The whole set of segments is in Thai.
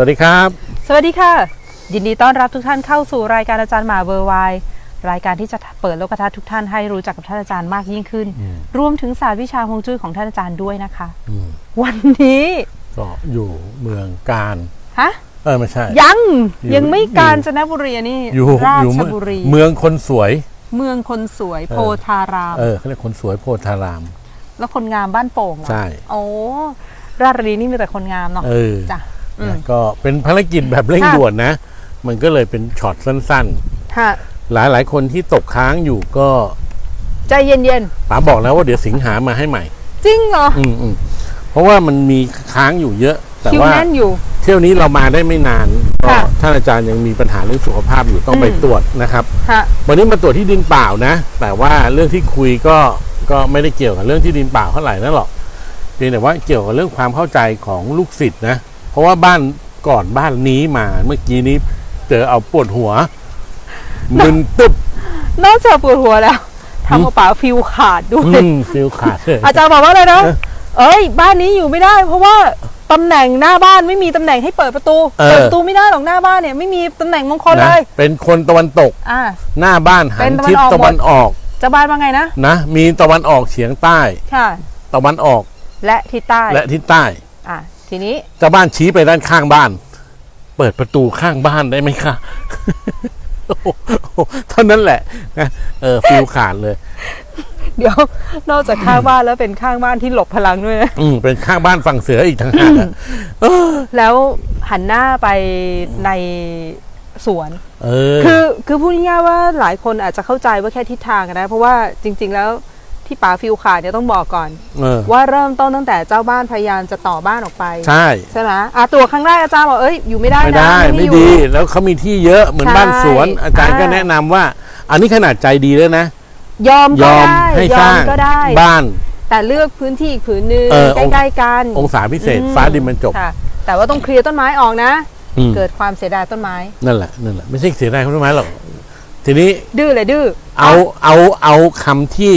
สวัสดีครับ สวัสดีค่ะ ยินดีต้อนรับทุกท่านเข้าสู่รายการอาจารย์หมาเบอร์ไวรายการที่จะเปิดโลกทัศน์ทุกท่านให้รู้จักกับท่านอาจารย์มากยิ่งขึ้นรวมถึงศาสตร์วิชาฮวงจุ้ยของท่านอาจารย์ด้วยนะคะ อืมวันนี้ก็อยู่เมืองการฮะเออไม่ใช่ ยังอยู่ ยังไม่กาญจนบุรีอันนี่อยู่ราอยู่ชเมืองบุรี เมืองคนสวย เมืองคนสวยโพธาราม เออเขาเรียกคนสวยโพธาราม แล้วคนงามบ้านโป่งเหรอใช่ โอ้ราชบุรีนี่มีแต่คนงามเนาะเออ จ้ะอืม นะก็เป็นภารกิจแบบเร่งค่ะด่วนนะ มันก็เลยเป็นช็อตสั้นฮะๆหลายหลายๆคนที่ตกค้างอยู่ก็ ใจเย็นป๋าบอกแล้วว่าเดี๋ยวสิงหามาให้ใหม่ๆจริงเหรออืมอืมเพราะว่ามันมีค้างอยู่เยอะ แต่คิวว่าแน่นอยู่เที่ยวนี้เรามาได้ไม่นานก็ค่ะท่านอาจารย์ยังมีปัญหาเรื่องสุขภาพอยู่ต้องไปอืมตรวจนะครับฮะวันนี้มาตรวจที่ดินเปล่านะ แต่ว่าเรื่องที่คุยก็ก็ไม่ได้เกี่ยวกับเรื่องที่ดินเปล่าเท่าไหร่นั่นหรอกเพียงแต่ว่าเกี่ยวกับเรื่องความเข้าใจของลูกศิษย์นะเพ ราะว่าบ้านก่อนบ้านนี้มาเมื่อกี้นี้เจอเอาปวดหัวมึนตึ๊บนอกจากปวดหัวแล้วทำกระเป๋าฟิวขาดด้วอืยมฟิลขาดเลยอาจารย์บอกว่าอะไรนะเออเอ้ย บ้านนี้อยู่ไม่ได้ เพราะว่าตำแหน่งหน้าบ้านไม่มีตำแหน่งให้เปิดประตูเออเปิดประตูไม่ได้หรอกหน้าบ้านเนี่ยไม่มีตำแหน่งมงคลเลนะยเป็นคนตะวันตกอ่าหน้าบ้านหัเป็นนทิศตะตะวัวันนออออกกจะบ้านว่าไงนะนะมีตะวันออกเฉียงใต้ค่ะตะวันออก และทิศใต้และทิศใต้อ่า ทีนี้เจ้าบ้านชี้ไปด้านข้างบ้าน เปิดประตูข้างบ้านได้ไหมคะโอ้โหเท่านั้นแหละนะเออฟิลขาดเลย เดี๋ยวนอกจากข้างบ้านแล้วเป็นข้างบ้านที่หลบพลังด้วยนะอืมเป็นข้างบ้านฝั่งเสืออีกทั้งหากอะเออแล้วหันหน้าไปในสวนเออคือคือพูดง่ายๆว่าหลายคนอาจจะเข้าใจว่าแค่ทิศทางอะนะ เพราะว่าจริง ๆ แล้ว ที่ป๋าฟิวขาดเนี่ยต้องบอกก่อน เออ ว่าเริ่มต้นตั้งแต่เจ้าบ้านพยายามจะต่อบ้านออกไป ใช่ ใช่ไหมอะตัวครั้งแรกอาจารย์บอกเอ้ยอยู่ไม่ได้ไม่นะได้ให้ไม่อยู่ ดี แล้วเขามีที่เยอะเหมือนใช่บ้านสวน อาจารย์ก็อ่า แนะนำว่า อันนี้ขนาดใจดีแล้วนะ ยอมยก็อมได้ให้ยสอร้ามงก็ได้ บ้าน แต่เลือกพื้นที่อีกผืนหนึงเออใกล้ๆกันองศาพิเศษอืมฟ้าดินบรรจบค่ะแต่ว่าต้องเคลียร์ต้นไม้ออกนะ อืมเกิดความเสียดายต้นไม้ นั่นแหละนั่นแหละไม่ใช่เสียดายเขาต้นไม้หรอกทีนี้ดื้อเลยดื้อ เอาเอาเอาคำที่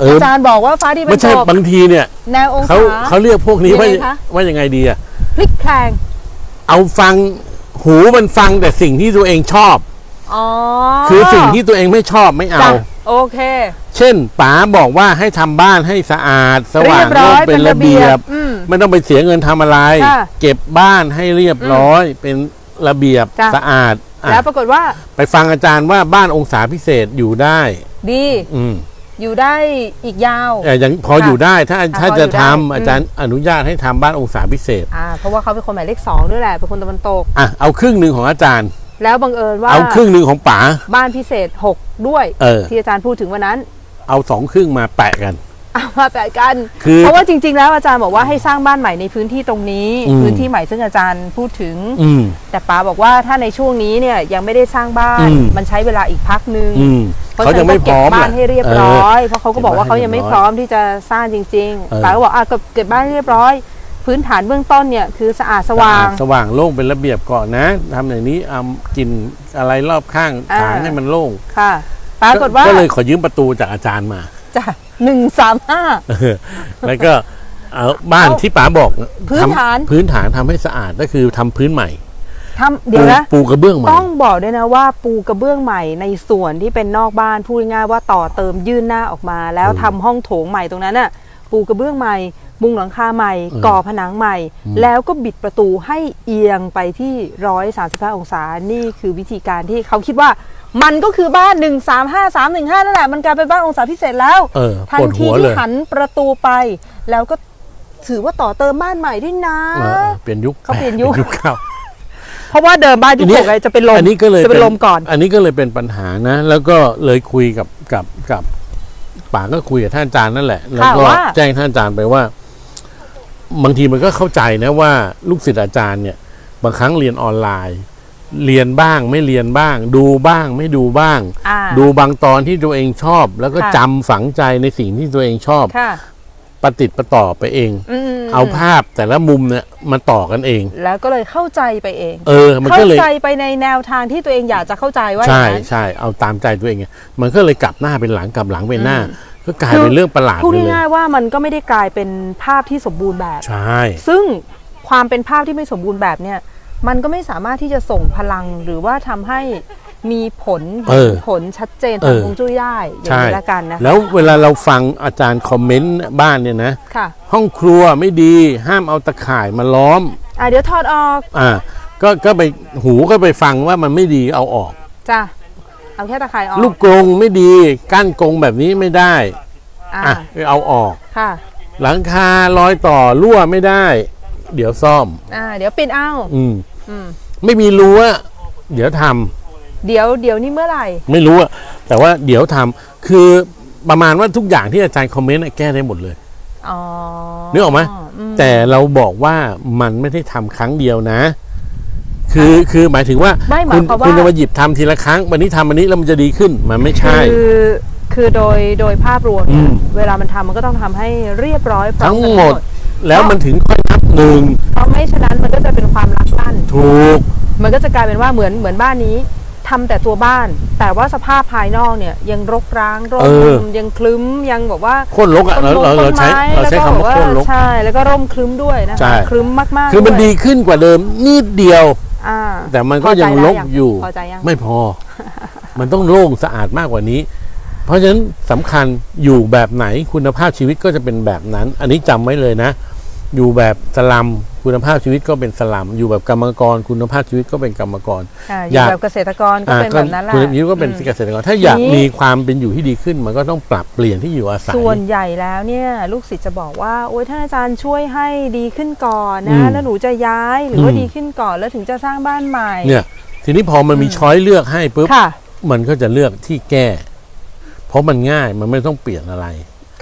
เอออาจารย์บอกว่าฟ้าดีบรไม่รจใช่บบางทีเนี่ยแนวองเขาศาเขาเรียกพวกนี้ว่ายังไงคะ ว่ายังไงดีอะพลิกแพลงเอาฟังหูมันฟังแต่สิ่งที่ตัวเองชอบ อ๋อคือสิ่งที่ตัวเองไม่ชอบไม่เอา จ้ะโอเค เช่นป๋าบอกว่าให้ทำบ้านให้สะอาด สว่างเรียบร้อยเป็นระเบียบ อืมไม่ต้องไปเสียเงินทำอะไร ค่ะ เก็บบ้านให้เรียบร้อยเป็นระเบียบจ้ะ สะอาดอะแล้วปรากฏว่าไปฟังอาจารย์ว่าบ้านองศาพิเศษอยู่ได้ ดี อืม อยู่ได้อีกยาวแต่ยังพออยู่ได้ถ้าค่ะถ้าพอจะอยู่ได้ทำอาจารย์อนุญาตให้ทำบ้านองศาพิเศษ อ่าเพราะว่าเขาเป็นคนหมายเลขสองด้วยแหละเป็นคนตะวันตก อะเอาครึ่งหนึ่งของอาจารย์ แล้วบังเอิญว่าเอาครึ่งหนึ่งของป๋า บ้านพิเศษ6ด้วย เออ ที่อาจารย์พูดถึงวันนั้น เอาสองครึ่งมาแปะกัน เอามาแปะกันคือเพราะว่าจริง ๆ แล้วอาจารย์บอกว่าให้สร้างบ้านใหม่ในพื้นที่ตรงนี้ อืมพื้นที่ใหม่ซึ่งอาจารย์พูดถึงอืมแต่ป๋าบอกว่าถ้าในช่วงนี้เนี่ยยังไม่ได้สร้างบ้าน อืม มันใช้เวลาอีกพักนึงอืมเพราะเขาฉะยันั้งนไม่ก็พเก็บร้อมบ้านอะให้เรียบร้อย เพราะเขาก็บอกว่าเก็บเขาบ้านยังไม่ให้พเรียบร้ร้ออยมที่จะสร้างจริงเออ ๆป๋าก็บอกอะก็เก็บบ้านให้เรียบร้อย พื้นฐานเบื้องต้นเนี่ยคือสะอาดสว่าง สว่างโล่งเป็นระเบียบก่อนนะทำอย่างนี้เอากลินอะไรรอบข้างอ่า ถางให้มันโล่งค่ะ ปรากฏว่าก็เลยขอยืมประตูจากอาจารย์มา จ้ะ หนึ่งสามห้าเออแล้วก็เอาบ้านเอาที่ป๋าบอกพื้นทำฐานพื้นฐานทำให้สะอาดก็คือทำพื้นใหม่ทำเดี๋ยวนะ ปูปูกระเบื้องใหม่ ต้องบอกด้วยนะว่าปูกระเบื้องใหม่ในส่วนที่เป็นนอกบ้านพูดง่ายๆว่าต่อเติมยื่นหน้าออกมา แล้วอืมทำห้องโถงใหม่ตรงนั้นน่ะปูกระเบื้องใหม่มุงหลังคาใหม่ อืมก่อผนังใหม่ อืม แล้วก็บิดประตูให้เอียงไปที่ร้อยสาสิบห้าองศานี่คือวิธีการที่เขาคิดว่า มันก็คือบ้านหนึ่งสามห้าสามหนึ่งห้านั่นแหละมันกลายเป็นบ้านองศาพิเศษแล้วเออทัปนวดทีหัวที่เลยหันประตูไป แล้วก็ถือว่าต่อเติมบ้านใหม่ด้วยนะเออเปลี่ยนยุคเขาเปลี่ยนยุคยุคเข้าเพราะว่าเดิมบ้านยุคหกไงจะเป็นลมอันนี้ก็เลยจะเป็นลมก่อน อันนี้ก็เลยเป็นปัญหานะ แล้วก็เลยคุยกับกับกับป๋าก็คุยกับท่านอาจารย์นั่นแหละ แล้วก็ว่าแจ้งท่านอาจารย์ไปว่า บางทีมันก็เข้าใจนะว่า ลูกศิษย์อาจารย์เนี่ย บางครั้งเรียนออนไลน์ เรียนบ้างไม่เรียนบ้าง ดูบ้างไม่ดูบ้าง อ่า ดูบางตอนที่ตัวเองชอบ แล้วก็ค่ะ จำฝังใจในสิ่งที่ตัวเองชอบ ค่ะประติดประต่อไปเอง อืมเอาภาพแต่ละมุมเนี่ยมาต่อกันเอง แล้วก็เลยเข้าใจไปเอง เออ มันเข้าก็เลย ใจไปในแนวทางที่ตัวเองอยากจะเข้าใจว่าอใช่ย่างนั้น ใช่เอาตามใจตัวเองไงมันก็เลยกลับหน้าเป็นหลังกลับหลังเป็นหน้าอืมก็กลายเป็นเรื่องประหลาดพูดไปเลยง่ายๆว่ามันก็ไม่ได้กลายเป็นภาพที่สมบูรณ์แบบ ใช่ ซึ่งควความเป็นภาพที่ไม่สมบูรณ์แบบเนี่ย มันก็ไม่สามารถที่จะส่งพลังหรือว่าทำให้มีผลเออผลชัดเจนเอทางอฮวงจุ้ยได้อย่างใช่นี้ละกันนะคะแล้วเวลาเราฟังอาจารย์คอมเมนต์บ้านเนี่ยนะค่ะห้องครัวไม่ดีห้ามเอาตะข่ายมาล้อม อะเดี๋ยวถอดออกอ่าก็ก็ไปหูก็ไปฟังว่ามันไม่ดีเอาออกจ้ะเอาแค่ตะข่ายออก ลูกกรงไม่ดีกั้นกรงแบบนี้ไม่ได้อะอะเอาออกค่ะ หลังคารอยต่อรั่วไม่ได้ เดี๋ยวซ่อม อ่า เดี๋ยวปิดเอา อืม อืมไม่มีรั้วเดี๋ยวทำเดี๋ยวเดี๋ยวนี่เมื่อไหร่ ไม่รู้อะแต่ว่าเดี๋ยวทำคือประมาณว่าทุกอย่างที่อาจารย์คอมเมนต์อะแก้ได้หมดเลย อ๋อนึกออกไหม มแต่เราบอกว่ามันไม่ได้ทำครั้งเดียวนะ คือคือหมายถึงว่าไม่หมาคุยณความว่า คุณจะมาหยิบทำทีละครั้ง วันนี้ทำวันนี้แล้วมันจะดีขึ้นมันไม่ใช่ คือคือโดยโดยภาพรวมอืเนี่ยมเวลามันทำมันก็ต้องทำให้เรียบร้อยพร้อทั้งกันหมด แล้วมันถึงค่อยนับหนึ่ง เพราะไม่ฉะนั้นมัน ถูก มันก็จะกลายเป็นว่าเหมือนเหมือนบ้านนี้ทำแต่ตัวบ้าน แต่ว่าสภาพภายนอกเนี่ยยังรกร้างร่เอมอยังคลึ้มยังแบบว่าโค่นลกอะเราเราเราใช้เราใช้คำว่าโค่นลก ใช่แล้วก็ร่มคลึ้มด้วยนะใช่ คะคลึ้มมากๆคือมันวยดีขึ้นกว่าเดิมนิดเดียว อ่า แต่มันก็พอใจยังแวลกอยู่ พอใจยัง ไม่พอ มันต้องโล่งสะอาดมากกว่านี้ เพราะฉะนั้นสำคัญอยู่แบบไหนคุณภาพชีวิตก็จะเป็นแบบนั้น อันนี้จำไว้เลยนะ อยู่แบบสลัม คุณภาพชีวิตก็เป็นสลัมอยู่แบบกรรมกร คุณภาพชีวิตก็เป็นกรรมกรอ่าออยายู่กแบบเกษตรกรก็เป็นแบบนั้นแหละคุณภาพชีวิตก็เป็นอืมเกษตรกร ถ้าอยากทีนี้มีความเป็นอยู่ที่ดีขึ้น มันก็ต้องปรับเปลี่ยนที่อยู่อาศัยส่วนใหญ่แล้วเนี่ยลูกศิษย์จะบอกว่าโอ๊ยท่านอาจารย์ช่วยให้ดีขึ้นก่อนอืนะมแล้วหนูจะย้ายหรือว่าอืมดีขึ้นก่อนแล้วถึงจะสร้างบ้านใหม่เนี่ยทีนี้พอมันมีอืมช้อยเลือกให้ปุ๊บค่ะมันก็จะเลือกที่แก้ เพราะมันง่ายมันไม่ต้องเปลี่ยนอะไร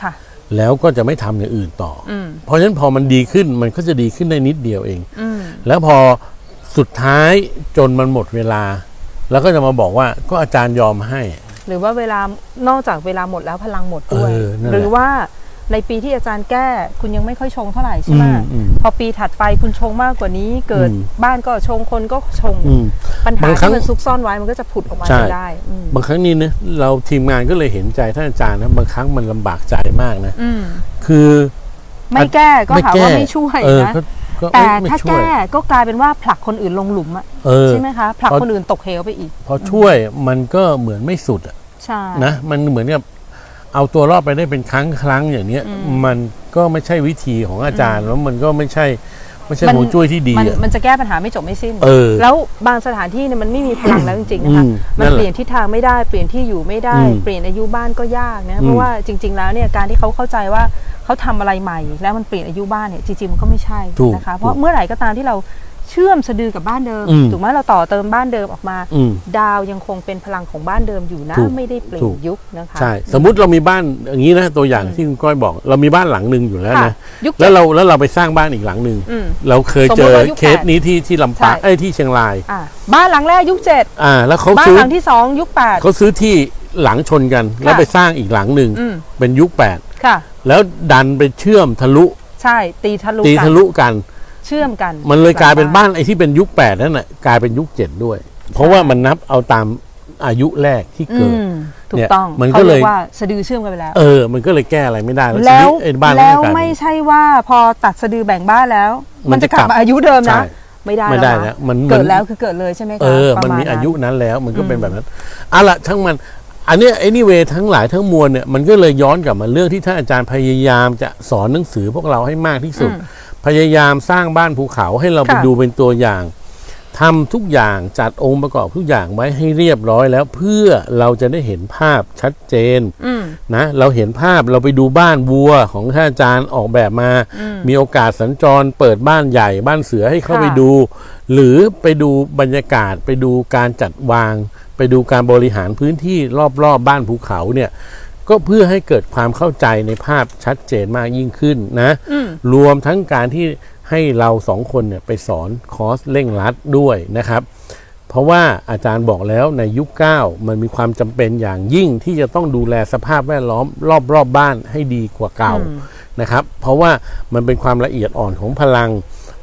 ค่ะ แล้วก็จะไม่ทำอย่างอื่นต่อออืมเพราะฉะนั้นพอมันดีขึ้นมันก็จะดีขึ้นได้นิดเดียวเองอืมแล้วพอสุดท้ายจนมันหมดเวลา แล้วก็จะมาบอกว่าก็อาจารย์ยอมให้ หรือว่าเวลานอกจากเวลาหมดแล้วพลังหมดด้วยเออนั่นแหละหรือว่า ในปีที่อาจารย์แก้คุณยังไม่ค่อยชงเท่าไหร่ใช่ไหมอืมอืมพอปีถัดไปคุณชงมากกว่านี้ เกิดอืม บ้านก็ชงคนก็ชง อืม ปัญหาบางครั้ที่งมันซุกซ่อนไว้มันก็จะผุดออกมาใช่จนได้อืมบางครั้งนี่นะเราทีมงานก็เลยเห็นใจท่านอาจารย์นะบางครั้งมันลำบากใจมากนะ อืมคือ ไม่แก้ก็หาแก้ว่าไม่ช่วยเออนะ ก็ก็แต่ไม่ถ้าช่วยแก้ก็กลายเป็นว่าผลักคนอื่นลงหลุมอะเออ ใช่ไหมคะผลักเพราะ คนอื่นตกเหวไปอีก พอช่วยมันก็เหมือนไม่สุดอะใช่ นะมันเหมือนกับ เอาตัวรอดไปได้เป็นครั้งครั้งอย่างเนี้ยอืมมันก็ไม่ใช่วิธีของอาจารย์แล้วมันก็ไม่ใช่ไม่ใช่มันหวงจุ้ยที่ดีมันอะมันจะแก้ปัญหาไม่จบไม่สิ้นเออแล้วบางสถานที่เนี่ยมันไม่มีพลังแล้วจริงๆนะคะอืมมันนั่นแหละเปลี่ยนทิศทางไม่ได้เปลี่ยนที่อยู่ไม่ได้อืมเปลี่ยนอายุบ้านก็ยากนะอืมเพราะว่าจริง ๆ แล้วเนี่ยการที่เขาเข้าใจว่าเขาทำอะไรใหม่ แล้วมันเปลี่ยนอายุบ้านเนี่ยจริงๆมันก็ไม่ใช่ถูกนะคะเพถูราะกเมื่อไหร่ก็ตามที่เรา เชื่อมสะดือกับบ้านเดิม อืมถูกไหมเราต่อเติมบ้านเดิมออกมา อืมดาวยังคงเป็นพลังของบ้านเดิมอยู่นะ ถูกไม่ได้เปลี่ถูยนก ยุคนะคะ ใช่ สมมุติเรามีบ้านอย่างนี้นะตัวอย่างที่คุณก้อยบอก เรามีบ้านหลังหนึ่งอยู่แล้วค่ะนะยุคแล้วเราแล้วเราไปสร้างบ้านอีกหลังหนึ่งอืมเราเคยสมเจมุติอว่ายุคเคสแปดนี้ที่ที่ลำปางใช่ไอ้ยที่เชียงราย อะบ้านหลังแรกยุคเจ็ดอ่า แล้วเขาบ้านซื้อหลังที่สองยุคแปด เขาซื้อที่หลังชนกัน แล้วไปสร้างอีกหลังหนึ่งอืม เป็นยุคแปดค่ะ แล้วดันไปเชื่อมทะลุใช่ตีทะลุตีกัน ทะลุกัน เชื่อมกันมันเลยกลายเป็นบ้านไอ้ที่เป็นยุคแปดนั่นแหะกลายเป็นยุคเจ็ดด้วย เพราะว่ามันนับเอาตามอายุแรกที่อืเกิดมถูเนี่กยต้องมันเขาก็เลยเรียกว่าสะดือเชื่อมกันไปแล้ว เออ มันก็เลยแก้อะไรไม่ได้ แล้วทีนี้ไอ้บ้านแล้วนก็กายเป็นไม่ใช่ว่าพอตัดสะดือแบ่งบ้านแล้ว มัมันนจะจะกลับกลับมาอายุเดิมนะใช่ไม่ได้ไม่ได้นะแล้วมันเกิดมันแล้วคือเกิดเลยใช่ไหมคะเออประมันณมีอายุนั้นนั้นแล้วมันก็เป็นอืมแบบนั้นเอาละทั้งมันอันเนี้ยไอ้นี่เวทั้งหลายทั้งมวลเนี่ยมันก็เลยย้อนกลับมาเรื่องที่ท่านอาจารย์พยายามจะสอนหนังสือพวกเราให้มากที่สุดอืม พยายามสร้างบ้านภูเขาให้เราไปค่ะดูเป็นตัวอย่างทำทุกอย่างจัดองค์ประกอบทุกอย่างไว้ให้เรียบร้อยแล้วเพื่อเราจะได้เห็นภาพชัดเจนอืมนะเราเห็นภาพเราไปดูบ้านวัวของท่านอาจารย์ออกแบบมาอืมมีโอกาสสัญจรเปิดบ้านใหญ่บ้านเสือให้เข้าค่ะไปดู หรือไปดูบรรยากาศไปดูการจัดวาง ไปดูการบริหารพื้นที่รอบๆบบ้านภูเขาเนี่ย ก็เพื่อให้เกิดความเข้าใจในภาพชัดเจนมากยิ่งขึ้นนะอืมรวมทั้งการที่ให้เราสองคนเนี่ยไปสอนคอร์สเร่งรัดด้วยนะครับ เพราะว่าอาจารย์บอกแล้วในยุคเก้ามันมีความจำเป็นอย่างยิ่งที่จะต้องดูแลสภาพแวดล้อมรอบๆบบ้านให้ดีกว่าเก่าอืมนะครับ เพราะว่ามันเป็นความละเอียดอ่อนของพลัง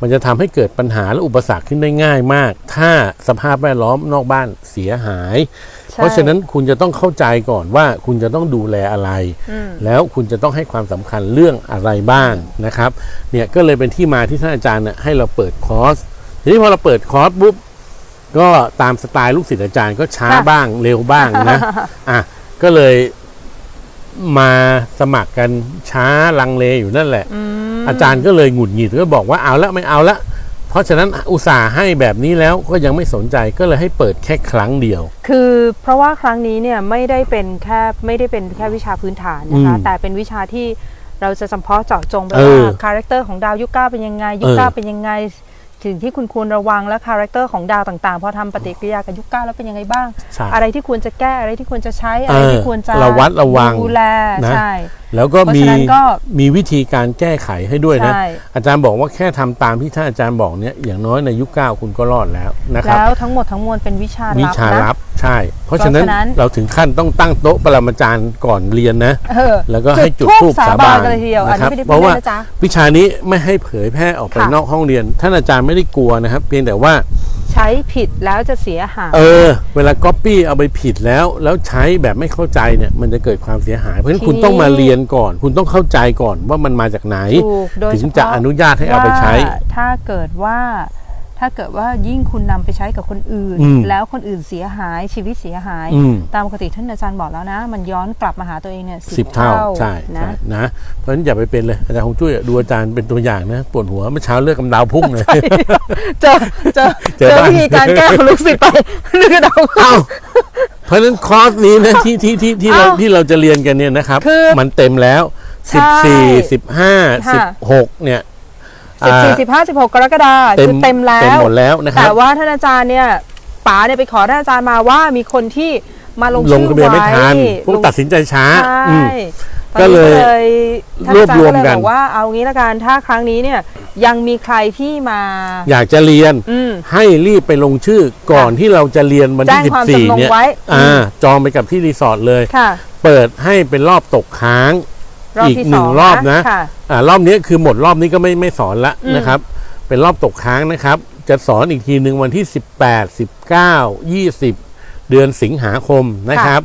มันจะทำให้เกิดปัญหาและอุปสรรคขึ้นได้ง่ายมาก ถ้าสภาพแวดล้อมนอกบ้านเสียหายใช่ เพราะฉะนั้นคุณจะต้องเข้าใจก่อนว่าคุณจะต้องดูแลอะไรอืมแล้วคุณจะต้องให้ความสำคัญเรื่องอะไรบ้างนะครับเนี่ยก็เลยเป็นที่มาที่ท่านอาจารย์เนี่ยให้เราเปิดคอร์สทีนี้พอเราเปิดคอร์สปุ๊บก็ตามสไตล์ลูกศิษย์อาจารย์ก็ช้าค่ะบ้างเร็วบ้างนะอะก็เลยมาสมัครกันช้าลังเลอยู่นั่นแหละอืมอาจารย์ก็เลยหงุดหงิดก็บอกว่าเอาละไม่เอาละ เพราะฉะนั้นอุตส่าห์ให้แบบนี้แล้วก็ยังไม่สนใจก็เลยให้เปิดแค่ครั้งเดียว คือเพราะว่าครั้งนี้เนี่ยไม่ได้เป็นแค่ไม่ได้เป็นแค่วิชาพื้นฐานนะคะอืมแต่เป็นวิชาที่เราจะเฉพาะเจาะจงไปเอว่าอคาแรคเตอร์ของดาวยุคเก้าเป็นยังไงยุคเออเก้าเป็นยังไง ถึงที่คุณควรระวังและคาแรคเตอร์ของดาวต่างๆ พอทำปฏิกิริยากับยุคเก้าแล้วเป็นยังไงบ้างใช่อะไรที่ควรจะแก้อะไรที่ควรจะใช้อะไรที่ควรจะระวัดระวังดูแลนะใช่แล้วก็เพราะมีฉะนั้นก็มีวิธีการแก้ไขให้ด้วยนะใช่อาจารย์บอกว่าแค่ทำตามที่ท่านอาจารย์บอกเนี่ยอย่างน้อยในยุคเก้าคุณก็รอดแล้วนะครับแล้วทั้งหมดทั้งมวลเป็นวิชาวิลับชานะลับ ใช่ เพราะฉะนั้นเพราะฉะนั้น เราถึงขั้นต้องตั้งโต๊ะปรมาจารย์ก่อนเรียนนะ เออแล้วก็ให้จุดธูธูปปสาสาบาบานนกันเลยทีเดียวอันนะคนี้รับไม่ได้เพพูดราะว่าเล่นนะจ๊ะ วิชานี้ไม่ให้เผยแพร่ออกไปค่ะ นอกห้องเรียน ท่านอาจารย์ไม่ได้กลัวนะครับ เพียงแต่ว่า ใช้ผิดแล้วจะเสียหายเออ เวลาก๊อปปี้เอาไปผิดแล้ว แล้วใช้แบบไม่เข้าใจเนี่ย มันจะเกิดความเสียหาย เพราะฉะนั้นคุณต้องมาเรียนก่อน คุณต้องเข้าใจก่อนว่ามันมาจากไหน ถูกโดยถึเฉงพาะจะอนุญาตให้เอาไปใช้ ว่าถ้าเกิดว่า ถ้าเกิดว่ายิ่งคุณนำไปใช้กับคนอื่นอืมแล้วคนอื่นเสียหายชีวิตเสียหายอืมตามปกติท่านอาจารย์บอกแล้วนะ มันย้อนกลับมาหาตัวเองเนี่ยสิบเท่าใช่นะใช่นะเพราะฉะนั้นอย่าไปเป็นเลยอาจารย์คงช่วยดูอาจารย์เป็นตัวอย่างนะปวดหัวเมื่อเช้าเลือดกำเดาพุ่งเลยเจอเจอเจเจออบ้างวิธีการแก้ของลูกศิษย์ไปเรื่องดาวเอ้าเพราะฉะนั้นคอร์สนี้นะที่ที่ที่ที่เราอ้าวที่เราจะเรียนกันเนี่ยนะครับคือมันเต็มแล้วใช่สิบสี่สิบห้าสิบค่ะหกเนี่ย สิบสี่อ่าสิบห้าสิบหกกรกฎาคมคือเต็มแล้เต็มวหมดแล้วนะคแต่รับว่าท่านอาจารย์เนี่ยป๋าเนี่ยไปขอท่านอาจารย์มาว่ามีคนที่มาลงลงชื่อทะเบียนไม่ทันว้พวกตัดสินใจช้าใช่อืมตอนก็นี้เลยท่านอาจารย์รวบรวมก็เลยกันบอกว่าเอางี้ละกันถ้าครั้งนี้เนี่ยยังมีใครที่มา อยากจะเรียนอืมให้รีบไปลงชื่อก่อนที่เราจะเรียนวันที่แจ้งความ14จำนงเนี่ยไว้อ่าอืมจองไปกับที่รีสอร์ทเลยค่ะเปิดให้เป็นรอบตกค้าง รอบอีกที่หนึ่สงองรอบนะค่ะอ่ารอบนี้คือหมดรอบนี้ก็ไม่ไม่สอนละอืมนะครับ เป็นรอบตกค้างนะครับ จะสอนอีกทีหนึ่งวันที่ 18 19 20 เดือนสิงหาคมนะครับ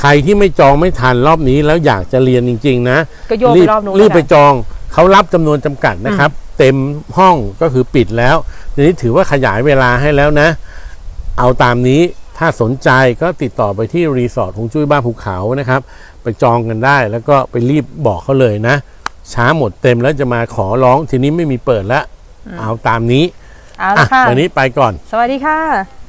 ใครที่ไม่จองไม่ทันรอบนี้แล้วอยากจะเรียนจริง ๆ นะก็โยกไปรอบนู้นรีบเลยนะไปจองเขารับจำนวนจำกัดนะครับ เต็มห้องก็คือปิดแล้วทีนี้ถือว่าขยายเวลาให้แล้วนะ เอาตามนี้ ถ้าสนใจก็ติดต่อไปที่รีสอร์ทฮงจุ้ยบ้านภูเขานะครับ ไปจองกันได้แล้วก็ไปรีบบอกเขาเลยนะ ช้าหมดเต็มแล้วจะมาขอร้องทีนี้ไม่มีเปิดแล้วเอาตามนี้เอาอะละค่ะวันนี้ไปก่อน สวัสดีค่ะ